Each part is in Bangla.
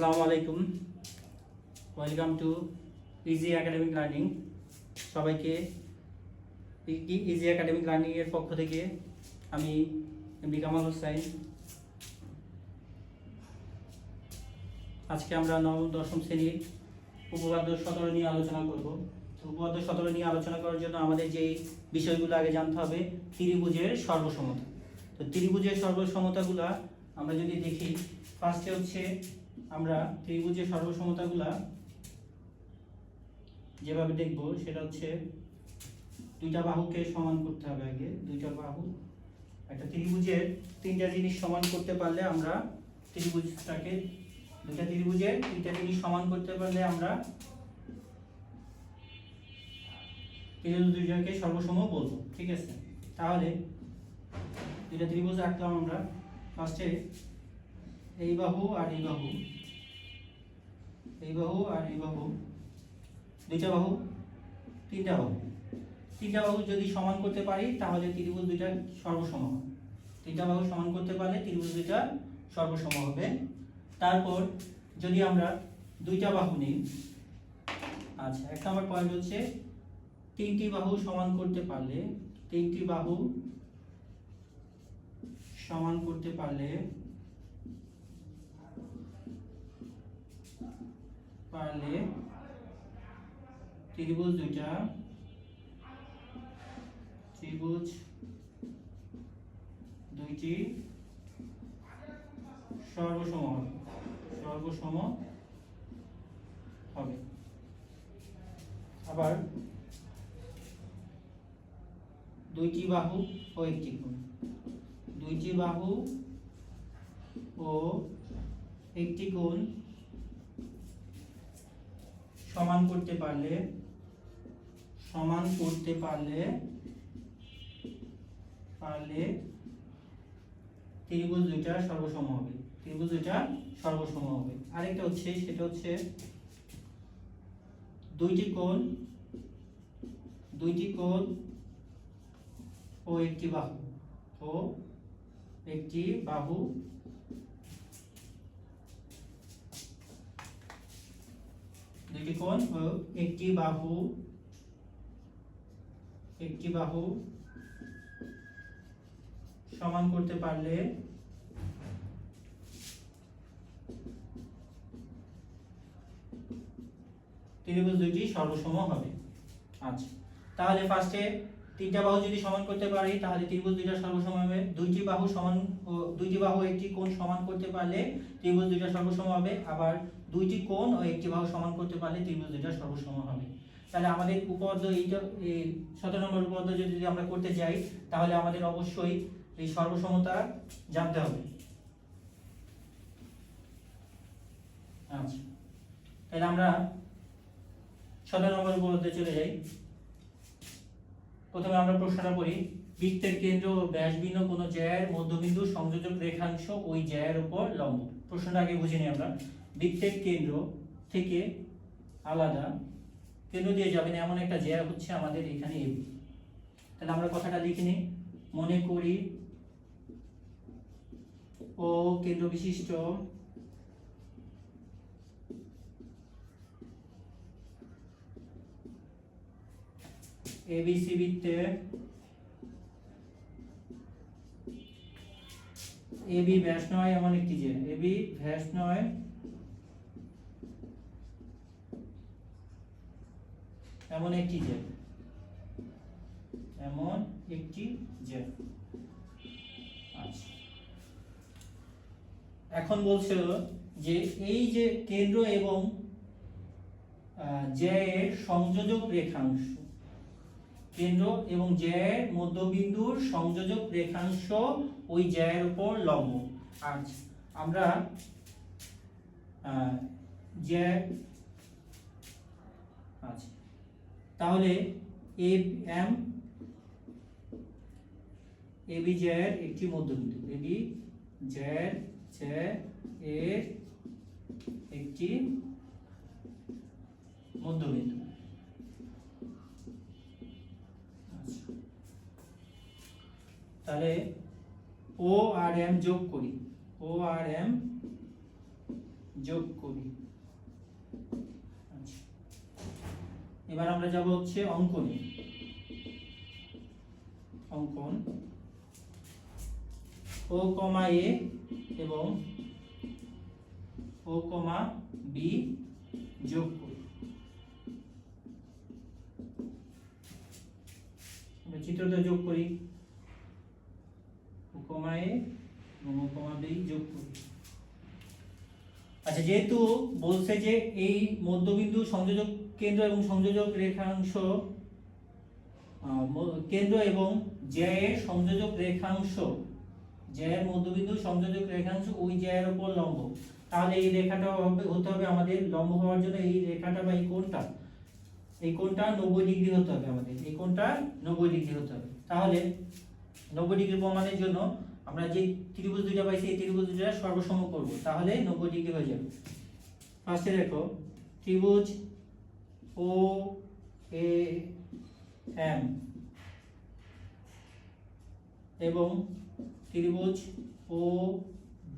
আসসালামু আলাইকুম। Welcome to easy academic learning সবাইকে ইজি একাডেমিক লার্নিং এর পক্ষ থেকে আমি এমডি কামাল হোসাইন আজকে আমরা নবম, দশম শ্রেণির উপপাদ্য সতেরো নিয়ে আলোচনা করব। উপপাদ্য সতেরো নিয়ে আলোচনা করার জন্য আমাদের যেই বিষয়গুলো আগে জানতে হবে, ত্রিভুজের সর্বসমতা। তো ত্রিভুজের সর্বসমতাগুলা আমরা যদি দেখি ফার্স্টে হচ্ছে আমরা ত্রিভুজের সর্বসমতাগুলা যেভাবে দেখব, সেটা হচ্ছে দুইটা বাহুকে সমান করতে হবে আগে, দুইটা বাহু। একটা ত্রিভুজের তিনটা জিনিস সমান করতে পারলে আমরা ত্রিভুজটাকে, দুইটা ত্রিভুজের তিনটা জিনিস সমান করতে পারলে আমরা দুইটাকে সর্বসম বলব, ঠিক আছে? তাহলে দুইটা ত্রিভুজ আঁকলাম আমরা। ফার্স্টে এই বাহু আর এই বাহু। এই বাহু আর এই বাহু। দুইটা বাহু, তিনটা বাহু। তিনটা বাহু যদি সমান করতে পারি, তাহলে ত্রিভুজ দুইটা সর্বসম হবে। তিনটা বাহু সমান করতে পারলে ত্রিভুজ দুইটা সর্বসম হবে। তারপর যদি আমরা দুইটা বাহু নিই আচ্ছা এক নম্বর পয়েন্ট হচ্ছে, তিনটি বাহু সমান করতে পারলে, তিনটি বাহু সমান করতে পারলে পারলে ত্রিভুজ দুইটা, ত্রিভুজ দুইটি সর্বসম হবে সর্বসম হবে। আবার দুইটি বাহু ও একটি কোণ। দুইটি বাহু ও একটি কোণ সমান করতে পারলে, সমান করতে পারলে পারলে ত্রিভুজ দুইটা সর্বসম হবে। ত্রিভুজ দুইটা সর্বসম হবে। আরেকটা হচ্ছে, সেটা হচ্ছে দুইটি কোণ দুইটি কোণ ও একটি বাহু ও একটি বাহু দুইটি কোণ ও একটি বাহু। একটি বাহু সমান করতে পারলে ত্রিভুজ দুইটি সর্বসম হবে। আচ্ছা তাহলে ফার্স্টে তিনটা বাহু যদি সমান করতে পারি, তাহলে ত্রিভুজ দুইটা সর্বসম হবে। দুইটি বাহু সমান দুইটি বাহু একটি কোণ সমান করতে পারলে ত্রিভুজ দুইটা সর্বসম হবে। আবার দুইটি কোণ ও একটি বাহু সমান করতে পারলে ত্রিভুজ দুইটা সর্বসম হবে। তাহলে আমাদের উপপাদ্য এইটা, এই সতেরো নম্বর উপপাদ্য যদি আমরা করতে যাই, তাহলে আমাদের অবশ্যই এই সর্বসমতা জানতে হবে। আচ্ছা। তাহলে আমরা সতেরো নম্বর উপপাদ্যে চলে যাই। প্রথমে আমরা প্রশ্নটা করি বৃত্তের কেন্দ্র ও ব্যাসবিহীন কোনো জ্যায়ের মধ্যবিন্দু সংযোজক রেখাংশ ওই জ্যায়ের উপর লম্ব। প্রশ্নটা আগে বুঝে নিই আমরা। বৃত্তের কেন্দ্র থেকে আলাদা। কেন্দ্র দিয়ে যাবেন, এমন একটা জ্যা হচ্ছে আমাদের এখানে এ তাহলে আমরা কথাটা লিখে নিই। মনে করি ও কেন্দ্র বিশিষ্ট। এবিসি বৃত্তে এবি ব্যাস নয় এমন একটি যে এবি ব্যাস নয় এমন একটি যে এমন একটি যে আচ্ছা। এখন বলছে যে এই যে কেন্দ্র এবং আহ, জ্যায়ের সংযোজক রেখাংশ কেন্দ্র এবং জ্যায়ের মধ্যবিন্দুর সংযোজক রেখাংশ ওই জ্যায়ের উপর লম্ব। আচ্ছা আমরা আহ, জ্যা আচ্ছা তাহলে এ এম এ বি জ্যায়ের একটি মধ্যবিন্দু। এবি জ্যায়ের জ্যা এর একটি মধ্যবিন্দু। আচ্ছা। তাহলে ও আর এম যোগ করি। ও আর এম যোগ করি। এবার আমরা যাব হচ্ছে অঙ্কনে। অঙ্কন ও কমা এ এবং ও কমা বি যোগ করি। চিত্রটা যোগ করি। ও কমা এ এবং ও কমা বি যোগ করি। আচ্ছা যেহেতু বলছে যে এই মধ্যবিন্দু সংযোজক কেন্দ্র এবং সংযোজক রেখাংশ কেন্দ্র এবং জ্যায়ের সংযোজক রেখাংশ, জ্যায়ের মধ্যবিন্দু সংযোজক রেখাংশ ওই জ্যায়ের উপর লম্ব। তাহলে এই রেখাটা হবে, হতে হবে আমাদের লম্ব হওয়ার জন্য এই রেখাটা বা এই কোণটা। এই কোণটা নব্বই ডিগ্রি হতে হবে আমাদের। এই কোণটা নব্বই ডিগ্রি হতে হবে। তাহলে নব্বই ডিগ্রি প্রমাণের জন্য আমরা যে ত্রিভুজ দুইটা পাইছি, এই ত্রিভুজ দুইটা সর্বসম করব। তাহলে নব্বই ডিগ্রি হয়ে যাবে। ফার্স্টে দেখো, ত্রিভুজ ও এ এম এবং ত্রিভুজ ও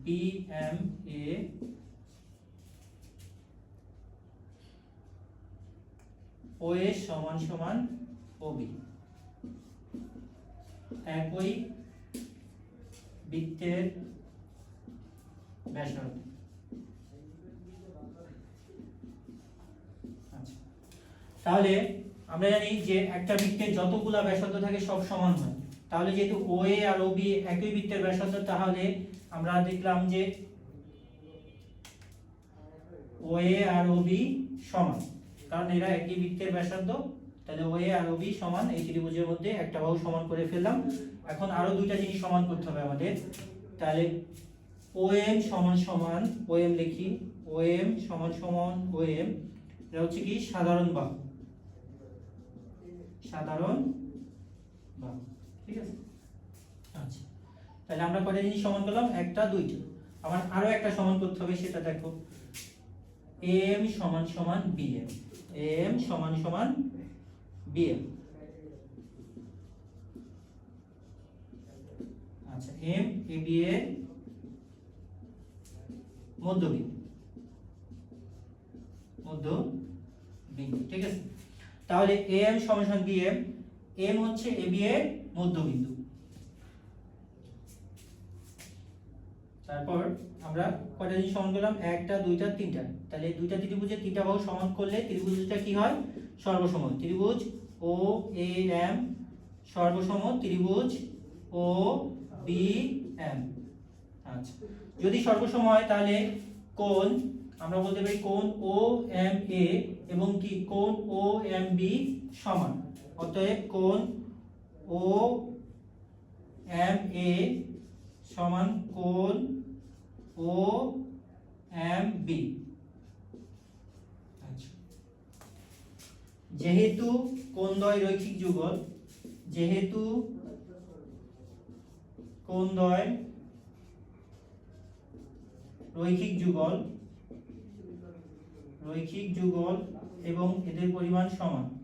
বি এম এ ও এ সমান সমান ও বি। একই বৃত্তের ব্যাসার্ধ আচ্ছা। তাহলে আমরা জানি যে একটা বৃত্তের যতগুলা ব্যাসার্ধ থাকে সব সমান হয়। তাহলে যেহেতু ও এ আর ও বি একই বৃত্তের ব্যাসার্ধ, তাহলে আমরা দেখলাম যে ও এ আর ও বি সমান। কারণ এরা একই বৃত্তের ব্যাসার্ধ তাহলে ও এ আর বি সমান, এই ত্রিভুজের মধ্যে একটা বাহু সমান করে ফেললাম। এখন আরও দুইটা জিনিস সমান করতে হবে আমাদের। তাহলে ও এম সমান সমান ও এম লিখি ও এম সমান সমান ও এম এটা হচ্ছে কি? সাধারণ বাহু। সাধারণ বাহু, ঠিক আছে? আচ্ছা তাহলে আমরা কয়টা জিনিস সমান করলাম? একটা, দুইটা। আবার আরও একটা সমান করতে হবে, সেটা দেখো। এম সমান সমান বিএম এম সমান সমান বিএম আচ্ছা এম এ বি এ মধ্যবিন্দু। মধ্যবিন্দু, ঠিক আছে? তাহলে এম সমান বিএম এম হচ্ছে এ বি এর মধ্যবিন্দু। তারপর আমরা কয়টা জিনিস সমান করলাম? একটা, দুইটা, তিনটা। তাহলে দুইটা ত্রিভুজের তিনটা বাহু সমান করলে ত্রিভুজটা কি হয়? সর্বসম ত্রিভুজ ও, এ, এম, সর্বসম ত্রিভুজ, ও, বি, এম। আচ্ছা। যদি সর্বসম হয় তাহলে কোণ, আমরা বলতে পারি কোণ ও, এম, এ এবং কি? কোণ ও, এম, বি সমান। অতএব কোণ ও, এম, এ সমান কোণ ও, এম, বি আচ্ছা যেহেতু কোণদ্বয় রৈখিক যুগল? যেহেতু কোণদ্বয় রৈখিক যুগল? রৈখিক যুগল এবং এদের পরিমাণ সমান।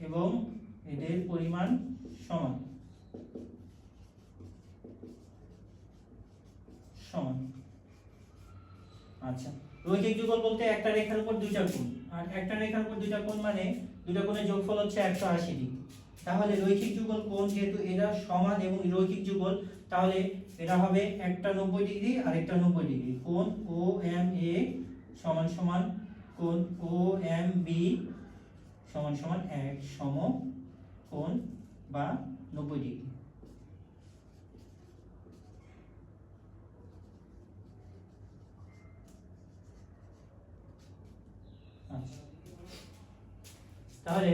এবং এদের পরিমাণ সমান। সমান। আচ্ছা। রৈখিক যুগল বলতে একটা রেখার উপর দুইটা কোণ। আর একটা রেখার উপর দুইটা কোণ মানে দুইটা কোণের যোগফল হচ্ছে একশো আশি ডিগ্রি। তাহলে রৈখিক যুগল কোণ যেহেতু এরা সমান এবং রৈখিক যুগল, তাহলে এটা হবে একটা নব্বই ডিগ্রি আর একটা নব্বই ডিগ্রি। কোণ ও এম এ সমান সমান, কোণ ও এম বি সমান সমান এক সম কোণ বা নব্বই ডিগ্রি আচ্ছা। তাহলে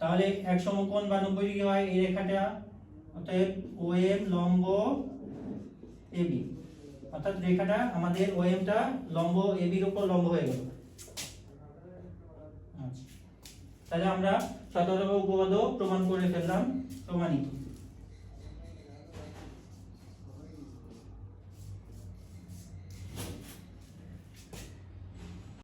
তাহলে এক সমকোণ বা নব্বই ডিগ্রি হয়? এই রেখাটা, অতএব ও এম লম্ব এবি অর্থাৎ রেখাটা আমাদের ও এমটা লম্ব এবির উপর লম্ব হয়ে গেল। আচ্ছা। তাহলে আমরা সতর্ক উপপাদ্য প্রমাণ করে ফেললাম প্রমাণিত।